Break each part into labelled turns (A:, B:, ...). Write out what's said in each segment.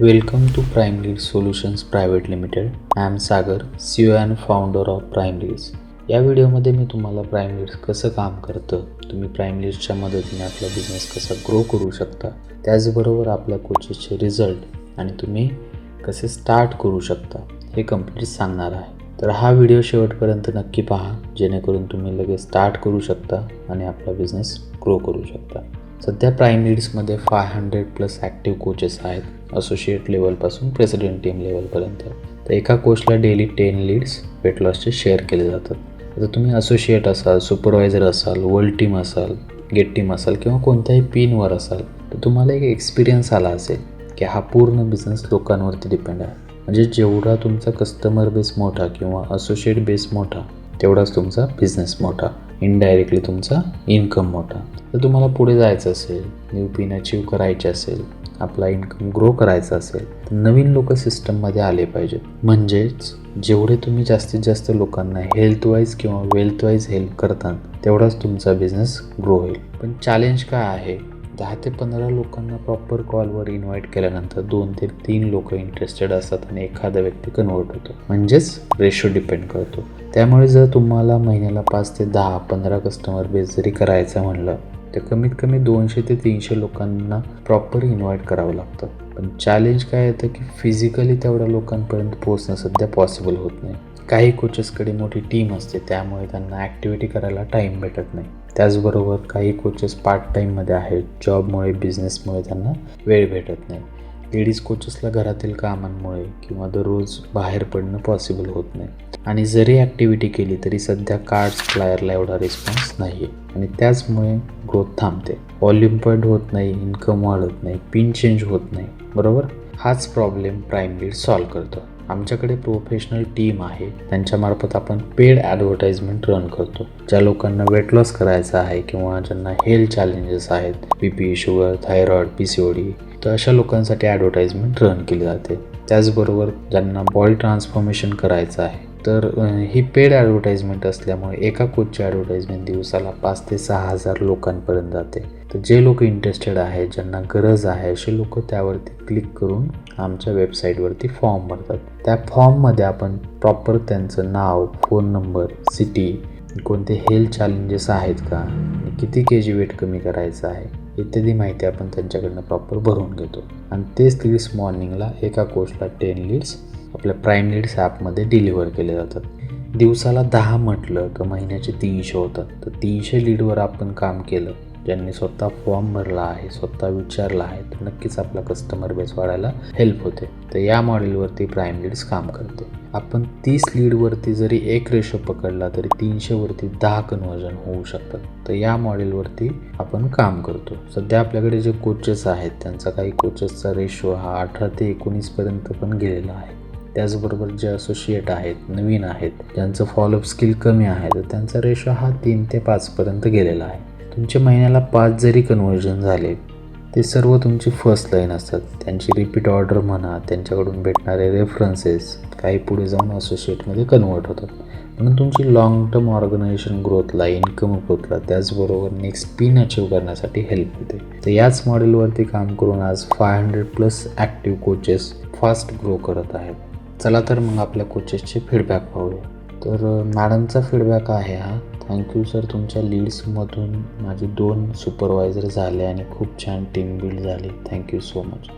A: Welcome to Prime Lead Solutions Private Limited. I am Sagar, CEO and founder of Prime Leads. या व्हिडिओमध्ये मी तुम्हाला prime leads कसं काम करतं तुम्ही प्राईम लीड्सच्या मदतीने आपला बिझनेस कसा ग्रो करू शकता त्याचबरोबर आपल्या कोचेसचे रिझल्ट आणि तुम्ही कसे स्टार्ट करू शकता हे कंप्लीट सांगणार आहे तर हा व्हिडिओ शेवटपर्यंत नक्की पहा जेणेकरून तुम्ही लगेच स्टार्ट करू शकता आणि आपला बिझनेस ग्रो करू शकता सध्या prime लीड्समध्ये five hundred plus active coaches आहेत असोसिएट लेवलपासून प्रेसिडेंट टीम लेवलपर्यंत तर एका कोचला डेली टेन लीड्स वेट लॉसचे शेअर केले जातात. आता तुम्ही असोसिएट असाल सुपरवायझर असाल वर्ल्ड टीम असाल गेट टीम असाल किंवा कोणत्याही पिनवर असाल तर तुम्हाला एक एक्सपिरियन्स आला असेल की हा पूर्ण बिझनेस लोकांवरती डिपेंड आहे. म्हणजे जेवढा तुमचा कस्टमर बेस मोठा किंवा असोसिएट बेस मोठा तेवढाच तुमचा बिझनेस मोठा. इनडायरेक्टली तुमचा इन्कम मोठा. तर तुम्हाला पुढे जायचं असेल न्यू पिन अचीव करायचे असेल आपला इन्कम ग्रो करायचा असेल तर नवीन लोक सिस्टममध्ये आले पाहिजेत. म्हणजेच जेवढे तुम्ही जास्तीत जास्त लोकांना हेल्थ वाईज किंवा वेल्थ वाईज हेल्प करता तेवढाच तुमचा बिझनेस ग्रो होईल. पण चॅलेंज काय आहे? दहा ते पंधरा लोकांना प्रॉपर कॉलवर इन्व्हाइट केल्यानंतर दोन ते तीन लोक इंटरेस्टेड असतात आणि एखादा व्यक्ती कन्वर्ट होतो. म्हणजेच रेशो डिपेंड करतो. त्यामुळे जर तुम्हाला महिन्याला पाच ते दहा पंधरा कस्टमर बेस जरी करायचं म्हणलं तर कमीत कमी दोनशे ते तीनशे लोकांना प्रॉपर इन्व्हाइट करावं लागतं. पण चॅलेंज काय येतं की फिजिकली तेवढ्या लोकांपर्यंत पोहोचणं सध्या पॉसिबल होत नाही. काही कोचेसकडे मोठी टीम असते त्यामुळे त्यांना ॲक्टिव्हिटी करायला टाईम भेटत नाही. त्याचबरोबर काही कोचेस पार्ट टाईममध्ये आहेत जॉबमुळे बिझनेसमुळे त्यांना वेळ भेटत नाही. लेडीज कोचेसला घरातील कामांमुळे किंवा दररोज बाहेर पडणं पॉसिबल होत नाही. आणि जरी ॲक्टिव्हिटी केली तरी सध्या कार्ड्स फ्लायरला एवढा रिस्पॉन्स नाही आहे आणि त्याचमुळे ग्रोथ थांबते. व्हॉल्यूम पॉईंट होत नाही इन्कम वाढत नाही पिन चेंज होत नाही. बरोबर? हाच प्रॉब्लेम प्राईम लीड सॉल्व करतो. आमच्याकडे प्रोफेशनल टीम आहे. त्यांच्यामार्फत आपण पेड ॲडव्हर्टाइजमेंट रन करतो. ज्या लोकांना वेट लॉस करायचा आहे किंवा ज्यांना हेल्थ चॅलेंजेस आहेत B P sugar thyroid P C O D तर अशा लोकांसाठी ॲडव्हर्टाइजमेंट रन केली जाते. त्याचबरोबर ज्यांना बॉडी ट्रान्सफॉर्मेशन करायचं आहे तर ही पेड ॲडव्हर्टाइजमेंट असल्यामुळे एका कोचची ॲडव्हर्टाइजमेंट दिवसाला पाच ते सहा हजार लोकांपर्यंत जाते. तर जे लोक इंटरेस्टेड आहेत ज्यांना गरज आहे असे लोक त्यावरती क्लिक करून आमच्या वेबसाईटवरती फॉर्म भरतात. त्या फॉर्ममध्ये आपण प्रॉपर त्यांचं नाव फोन नंबर सिटी कोणते हेल्थ चॅलेंजेस आहेत का किती के जी वेट कमी करायचं आहे इत्यादी माहिती आपण त्यांच्याकडनं प्रॉपर भरून घेतो. आणि तेच लीड्स मॉर्निंगला एका कोर्सला टेन लीड्स आपल्या प्राईम लीड्स ॲपमध्ये डिलिव्हर केले जातात. दिवसाला दहा म्हटलं तर महिन्याचे तीनशे होतात. तर तीनशे लीडवर आपण काम केलं ज्यांनी स्वतः फॉर्म भरला आहे स्वतः विचारला आहे तर नक्कीच आपला कस्टमर बेस वाढायला हेल्प होते. तर या मॉडेलवरती प्राईम लीड्स काम करते. आपण तीस लीडवरती जरी एक रेशो पकडला तरी तीनशेवरती दहा कन्वर्जन होऊ शकतात. तर या मॉडेलवरती आपण काम करतो. सध्या आपल्याकडे जे कोचेस आहेत त्यांचा काही कोचेसचा रेशो हा अठरा ते एकोणीसपर्यंत पण गेलेला आहे. त्याचबरोबर जे असोसिएट आहेत नवीन आहेत ज्यांचं फॉलोअप स्किल कमी आहे तर त्यांचा रेशो हा तीन ते पाचपर्यंत गेलेला आहे. तुमच्या महिन्याला पाच जरी कन्वर्जन झाले ते सर्व तुमची फर्स्ट लाईन असतात. त्यांची रिपीट ऑर्डर म्हणा त्यांच्याकडून भेटणारे रेफरन्सेस काही पुढे जाऊन असोसिएटमध्ये कन्वर्ट होतात. म्हणून तुमची लाँग टर्म ऑर्गनायझेशन ग्रोथला इन्कम ग्रोथला त्याचबरोबर नेक्स्ट पिन अचीव करण्यासाठी हेल्प होते. तर याच मॉडेलवरती काम करून आज five hundred plus active coaches fast grow करत आहेत. चला तर मग आपल्या कोचेसचे फीडबॅक पाहूया. तर मॅडमचा फीडबॅक आहे हा. थँक्यू सर तुमच्या लीड्समधून माझे दोन सुपरवायझर झाले आणि खूप छान टीम बिल्ड झाली. Thank you so much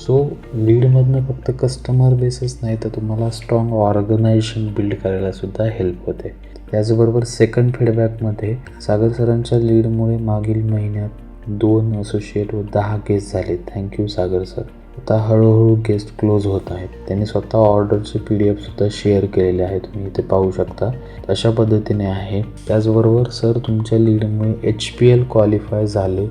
A: so लीडमधनं फक्त कस्टमर बेसच नाही तर तुम्हाला स्ट्रॉंग ऑर्गनायझेशन बिल्ड करायलासुद्धा हेल्प होते. त्याचबरोबर सेकंड फीडबॅकमध्ये सागर सरांच्या लीडमुळे मागील महिन्यात दोन असोसिएट व दहा केस झाले. थँक्यू सागर सर आता हळूहळू गेस्ट क्लोज होत आहेत. त्यांनी स्वतः ऑर्डरचे पी डी एफसुद्धा शेअर केलेले आहे तुम्ही इथे पाहू शकता. अशा पद्धतीने आहे. त्याचबरोबर सर तुमच्या लीडमुळे एच पी एल क्वालिफाय झाले.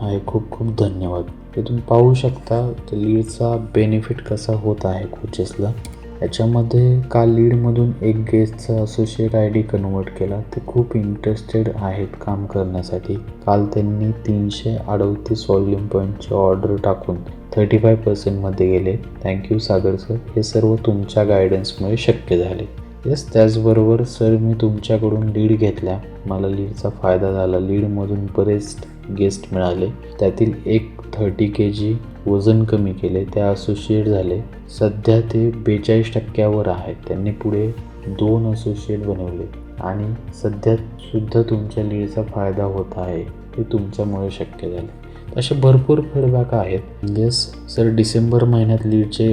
A: आहे. खूप खूप धन्यवाद. ते तुम्ही पाहू शकता लीडचा बेनिफिट कसा होत आहे कोचेसला. याच्यामध्ये काल लीडमधून एक गेस्टचा असोशिएट आय डी कन्वर्ट केला. ते खूप इंटरेस्टेड आहेत काम करण्यासाठी. काल त्यांनी तीनशे अडतीस व्हॉल्यूम पॉईंटचे ऑर्डर टाकून थर्टी फाय पर्सेंटमध्ये गेले. थँक्यू सागर सर हे सर्व तुमच्या गायडन्समुळे शक्य झाले. येस त्याचबरोबर सर मी तुमच्याकडून लीड घेतल्या. मला लीडचा फायदा झाला. लीडमधून बरेच गेस्ट मिळाले. त्यातील एक थर्टी के जी वजन कमी केले ते असोशिएट झाले. सध्या ते बेचाळीस टक्क्यावर आहेत. त्यांनी पुढे दोन असोसिएट बनवले. आणि सध्या सुद्धा तुमच्या लीडचा फायदा होत आहे हे तुमच्यामुळे शक्य झाले. असे भरपूर फीडबॅक आहेत. येस सर डिसेंबर महिन्यात लीडचे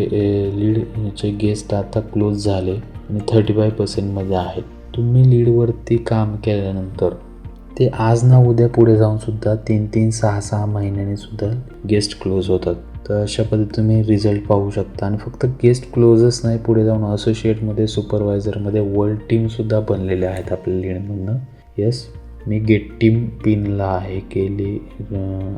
A: लीडचे गेस्ट आता क्लोज झाले आणि थर्टी फाय पर्सेंटमध्ये आहेत. तुम्ही लीडवरती काम केल्यानंतर ते आज ना उद्या पुढे जाऊन सुद्धा तीन तीन सहा सहा महिन्यांनी सुद्धा गेस्ट क्लोज होतात. तर अशा पद्धतीने तुम्ही रिझल्ट पाहू शकता. आणि फक्त गेस्ट क्लोजच नाही पुढे जाऊन असोसिएटमध्ये सुपरवायझरमध्ये वर्ल्ड टीमसुद्धा बनलेले आहेत आपल्या लीडमधनं येस मी गेट टीम पिनला आहे गेली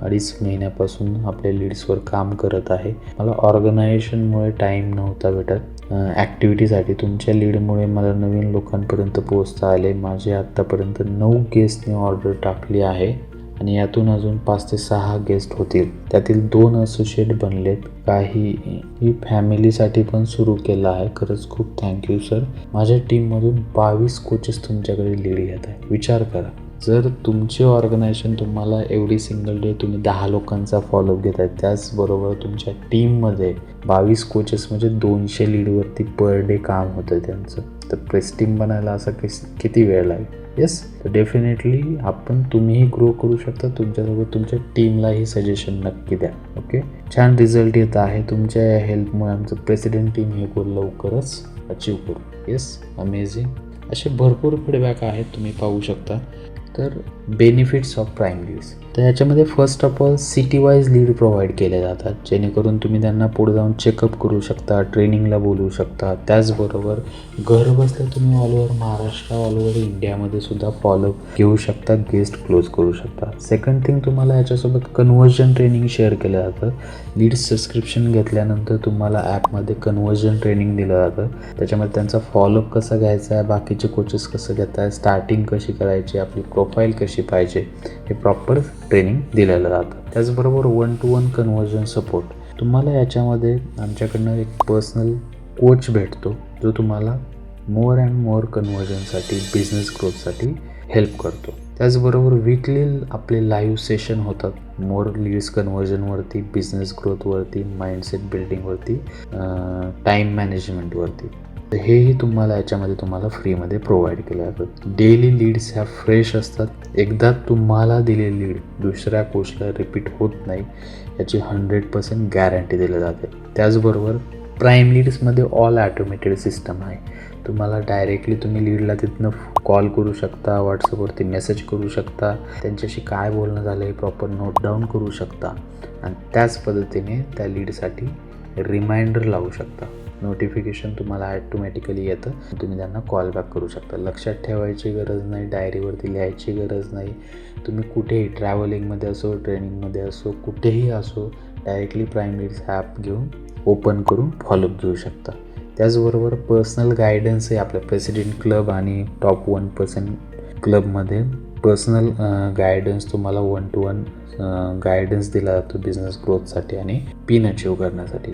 A: अडीच महिन्यापासून आपल्या लीड्सवर काम करत आहे. मला ऑर्गनायझेशनमुळे टाईम नव्हता भेटत. ॲक्टिव्हिटीसाठी तुमच्या लीडमुळे मला नवीन लोकांपर्यंत पोहोचता आले. माझे आत्तापर्यंत नऊ गेस्टने ऑर्डर टाकली आहे आणि यातून अजून पाच ते सहा गेस्ट होतील. त्यातील दोन असोसिएट बनलेत. काही ही फॅमिलीसाठी पण सुरू केलं आहे. खरंच खूप थँक्यू सर माझ्या टीममधून बावीस कोचेस तुमच्याकडे लीड घेत आहे विचार करा. जर तुमचे ऑर्गनायझेशन तुम्हाला एवढी सिंगल डे तुम्ही दहा लोकांचा फॉलोअप घेत आहे त्याचबरोबर तुमच्या टीममध्ये बावीस कोचेस म्हणजे दोनशे लीडवरती पर डे काम होतं त्यांचं. तर प्रेस टीम बनायला असं किती वेळ लागेल? येस तर डेफिनेटली आपण तुम्हीही ग्रो करू शकता तुमच्यासोबत तुमच्या टीमलाही सजेशन नक्की द्या. ओके छान रिझल्ट येत आहे तुमच्या या हेल्पमुळे आमचं प्रेसिडेंट टीम हे गोल लवकरच अचीव करू. येस अमेझिंग असे भरपूर फीडबॅक आहेत तुम्ही पाहू शकता. तर बेनिफिट्स ऑफ प्राईम लीड्स तर याच्यामध्ये first of all city wise lead provide केल्या जातात जेणेकरून तुम्ही त्यांना पुढे जाऊन चेकअप करू शकता ट्रेनिंगला बोलू शकता. त्याचबरोबर घर बसल्या तुम्ही all over Maharashtra all over इंडियामध्ये सुद्धा फॉलोअप घेऊ शकता गेस्ट क्लोज करू शकता. सेकंड थिंग तुम्हाला याच्यासोबत कन्व्हर्जन ट्रेनिंग शेअर केलं जातं. लीड सबस्क्रिप्शन घेतल्यानंतर तुम्हाला ॲपमध्ये कन्व्हर्जन ट्रेनिंग दिलं जातं. त्याच्यामध्ये त्यांचा फॉलोअप कसा घ्यायचा आहे बाकीचे कोचेस कसं घेत आहे स्टार्टिंग कशी करायची आपली प्रोफाईल कशी पाहिजे. हे प्रॉपर ट्रेनिंग दिलेलं जातं त्याचबरोबर one to one conversion support तुम्हाला याच्यामध्ये आमच्याकडनं एक पर्सनल कोच भेटतो जो तुम्हाला मोर अँड मोर कन्व्हर्जनसाठी बिझनेस ग्रोथसाठी हेल्प करतो. त्याचबरोबर वीकली आपले लाईव्ह सेशन होतात. मोर लिव्स कन्व्हर्जनवरती बिझनेस ग्रोथवरती माइंडसेट बिल्डिंगवरती टाईम मॅनेजमेंटवरती तर हेही तुम्हाला याच्यामध्ये तुम्हाला फ्रीमध्ये प्रोव्हाइड केलं जातं. डेली लीड्स ह्या फ्रेश असतात. एकदा तुम्हाला दिलेली लीड दुसऱ्या कोर्सला रिपीट होत नाही याची हंड्रेड पर्सेंट गॅरंटी दिली जाते. त्याचबरोबर प्राईम लीड्समध्ये ऑल ॲटोमेटेड सिस्टम आहे. तुम्हाला डायरेक्टली तुम्ही लीडला तिथनं कॉल करू शकता व्हॉट्सअपवरती मेसेज करू शकता त्यांच्याशी काय बोलणं झालं हे प्रॉपर नोट डाऊन करू शकता. आणि त्याच पद्धतीने त्या लीडसाठी रिमाइंडर लावू शकता. नोटिफिकेशन तुम्हाला ॲटोमॅटिकली येतं. तुम्ही त्यांना कॉल बॅक करू शकता. लक्षात ठेवायची गरज नाही डायरीवरती लिहायची गरज नाही. तुम्ही कुठेही ट्रॅव्हलिंगमध्ये असो ट्रेनिंगमध्ये असो कुठेही असो डायरेक्टली प्राईम लीड्स ॲप घेऊन ओपन करून फॉलोअप घेऊ शकता. त्याचबरोबर पर्सनल गायडन्सही आपल्या प्रेसिडेंट क्लब आणि टॉप वन पर्सेंट क्लबमध्ये पर्सनल गायडन्स तुम्हाला वन टू वन गायडन्स दिला जातो बिझनेस ग्रोथसाठी आणि पिन अचीव करण्यासाठी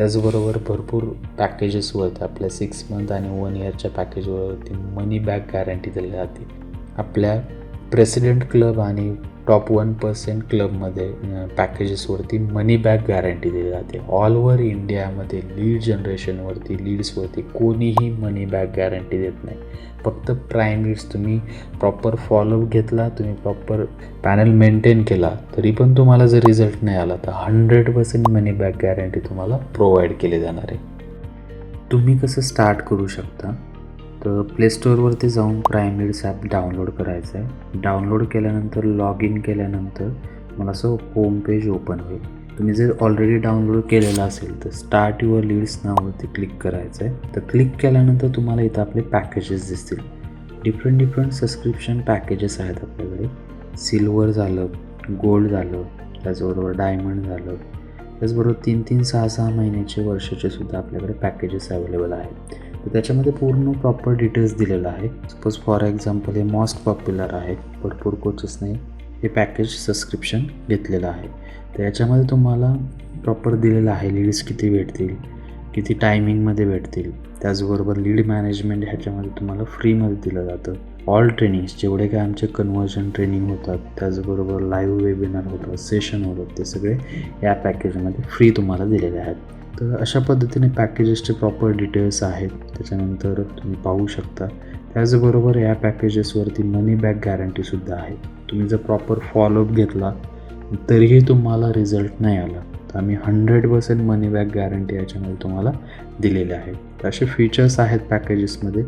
A: त्याचबरोबर भरपूर पॅकेजेसवरती आपल्या सिक्स मंथ आणि वन इयरच्या पॅकेजवरती मनी बॅक गॅरंटी दिली जाते. आपल्या प्रेसिडेंट क्लब आणि टॉप वन पर्सेंट क्लबमध्ये पॅकेजेसवरती मनी बॅक गॅरंटी दिली जाते. ऑल ओव्हर इंडियामध्ये लीड जनरेशनवरती लीड्सवरती कोणीही मनी बॅक गॅरंटी देत नाही. फक्त प्राईम लीड्स तुम्ही प्रॉपर फॉलोअप घेतला तुम्ही प्रॉपर पॅनल मेंटेन केला तरी पण तुम्हाला जर रिझल्ट नाही आला तर hundred percent money back guarantee तुम्हाला प्रोव्हाइड केली जाणार आहे. तुम्ही कसं स्टार्ट करू शकता? तर प्ले स्टोअरवरती जाऊन प्राईम ॲप डाउनलोड करायचं आहे. डाउनलोड केल्यानंतर लॉग इन केल्यानंतर मला असं होम पेज ओपन होईल. तुम्ही जर ऑलरेडी डाउनलोड केलेलं असेल तर स्टार्ट युअर लीड्स नावावरती क्लिक करायचं आहे. तर क्लिक केल्यानंतर तुम्हाला इथं आपले पॅकेजेस दिसतील. डिफरंट डिफरंट सबस्क्रिप्शन पॅकेजेस आहेत आपल्याकडे. सिल्वर झालं गोल्ड झालं त्याचबरोबर डायमंड झालं. त्याचबरोबर तीन तीन सहा सहा महिन्याचे वर्षाचे सुद्धा आपल्याकडे पॅकेजेस अवेलेबल आहेत. तर त्याच्यामध्ये पूर्ण प्रॉपर डिटेल्स दिलेलं आहे. सपोज फॉर एक्झाम्पल हे मोस्ट पॉप्युलर आहे. भरपूर कोचेसने हे पॅकेज सबस्क्रिप्शन घेतलेलं आहे. तर याच्यामध्ये तुम्हाला प्रॉपर दिलेलं आहे लीड्स किती भेटतील किती टायमिंगमध्ये भेटतील. त्याचबरोबर लीड मॅनेजमेंट ह्याच्यामध्ये तुम्हाला फ्रीमध्ये दिलं जातं. ऑल ट्रेनिंग्स जेवढे काय आमचे कन्व्हर्जन ट्रेनिंग होतात त्याचबरोबर लाईव्ह वेबिनार होतात सेशन होतात ते सगळे या पॅकेजमध्ये फ्री तुम्हाला दिलेले आहेत. तर अशा पद्धतीने पॅकेजेसचे प्रॉपर डिटेल्स आहेत. त्याच्यानंतर तुम्ही पाहू शकता. त्याचबरोबर या पॅकेजेसवरती मनी बॅक गॅरंटीसुद्धा आहे. तुम्ही जर प्रॉपर फॉलोअप घेतला तरीही तुम्हाला रिझल्ट नाही आला. तर आम्ही hundred percent money back guarantee याच्यामध्ये तुम्हाला दिलेले आहे. तर असे फीचर्स आहेत पॅकेजेसमध्ये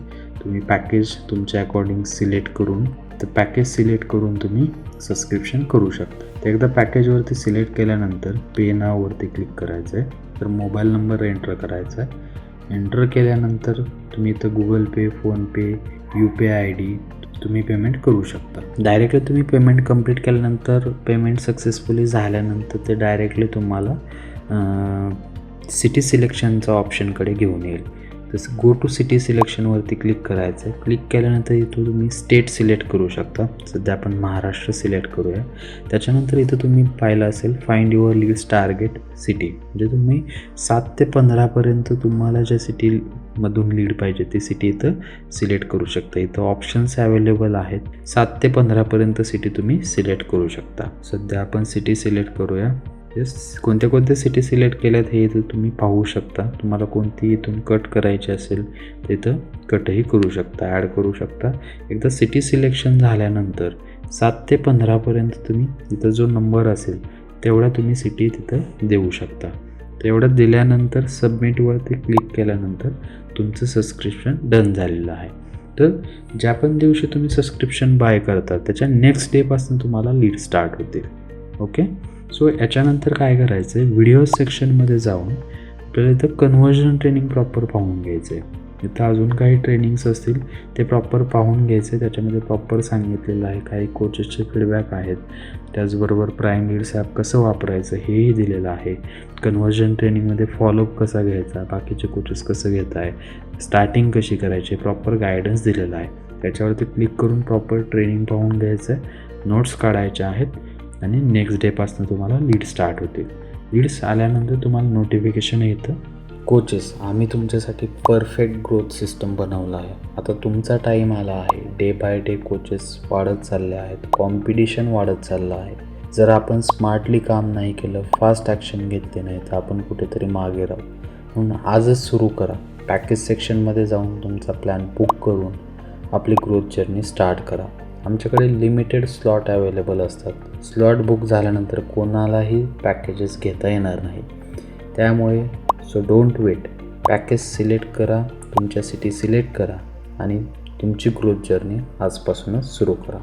A: तुम्ही पॅकेज तुमच्या अकॉर्डिंग सिलेक्ट करून तर पॅकेज सिलेक्ट करून तुम्ही सबस्क्रिप्शन करू शकता. तर एकदा पॅकेजवरती सिलेक्ट केल्यानंतर पे नाववरती क्लिक करायचं आहे तर मोबाईल नंबर एंटर करायचा आहे. एंटर केल्यानंतर तुम्ही इथं Google pay PhonePe U P I I D तुम्ही पेमेंट करू शकता. डायरेक्टली तुम्ही पेमेंट कंप्लीट केल्यानंतर पेमेंट सक्सेसफुली झाल्यानंतर ते डायरेक्टली तुम्हाला सिटी सिलेक्शनचा ऑप्शनकडे घेऊन येईल. तसं गो टू सिटी सिलेक्शनवरती क्लिक करायचं आहे क्लिक केल्यानंतर इथं तुम्ही स्टेट सिलेक्ट करू शकता. सध्या आपण महाराष्ट्र सिलेक्ट करूया. त्याच्यानंतर इथं तुम्ही पाहिलं असेल find your list target city म्हणजे तुम्ही सात ते पंधरापर्यंत तुम्हाला ज्या सिटीमधून लीड पाहिजे ती सिटी इथं सिलेक्ट करू शकता. इथं ऑप्शन्स अवेलेबल आहेत. सात ते पंधरापर्यंत सिटी तुम्ही सिलेक्ट करू शकता. सध्या आपण सिटी सिलेक्ट करूया. येस कोणत्या कोणत्या सिटी सिलेक्ट केल्यात हे इथं तुम्ही पाहू शकता. तुम्हाला कोणती इथून कट करायची असेल तिथं कटही करू शकता ॲड करू शकता. एकदा सिटी सिलेक्शन झाल्यानंतर सात ते पंधरापर्यंत तुम्ही तिथं जो नंबर असेल तेवढा तुम्ही सिटी तिथं देऊ शकता. तेवढं दिल्यानंतर सबमिटवरती क्लिक केल्यानंतर तुमचं सबस्क्रिप्शन डन झालेलं आहे. तर ज्या पण दिवशी तुम्ही सबस्क्रिप्शन बाय करता त्याच्या नेक्स्ट डेपासून तुम्हाला लीड स्टार्ट होतील. ओके सो याच्यानंतर काय करायचं आहे व्हिडिओ सेक्शनमध्ये जाऊन आपल्याला इथं कन्व्हर्जन ट्रेनिंग प्रॉपर पाहून घ्यायचं आहे इथं अजून काही ट्रेनिंग्स असतील ते प्रॉपर पाहून घ्यायचे त्याच्यामध्ये प्रॉपर सांगितलेलं आहे काही कोचेसचे फीडबॅक आहेत. त्याचबरोबर प्राईम लीड्स ॲप कसं वापरायचं हेही दिलेलं आहे. कन्व्हर्जन ट्रेनिंगमध्ये फॉलोअप कसा घ्यायचा बाकीचे कोचेस कसं घेत आहे स्टार्टिंग कशी करायची प्रॉपर गायडन्स दिलेला आहे. त्याच्यावरती क्लिक करून प्रॉपर ट्रेनिंग पाहून घ्यायचं आहे नोट्स काढायच्या आहेत. आणि नेक्स्ट डेपासून तुम्हाला लीड स्टार्ट होतील. लीड्स आल्यानंतर तुम्हाला नोटिफिकेशन येतं. कोचेस आम्ही तुमच्यासाठी परफेक्ट ग्रोथ सिस्टम बनवला आहे. आता तुमचा टाईम आला आहे. डे बाय डे कोचेस वाढत चालले आहेत. कॉम्पिटिशन वाढत चाललं आहे. जर आपण स्मार्टली काम नाही केलं फास्ट ॲक्शन घेतले नाही तर आपण कुठेतरी मागे राहू. म्हणून आजच सुरू करा. पॅकेज सेक्शनमध्ये जाऊन तुमचा प्लॅन बुक करून आपली ग्रोथ जर्नी स्टार्ट करा. आमच्याकडे लिमिटेड स्लॉट अवेलेबल असतात. स्लॉट बुक झाल्यानंतर कोणालाही पॅकेजेस घेता येणार नाही त्यामुळे so don't wait package select करा तुमच्या सिटी सिलेक्ट करा आणि तुमची ग्रोथ जर्नी आजपासूनच सुरू करा.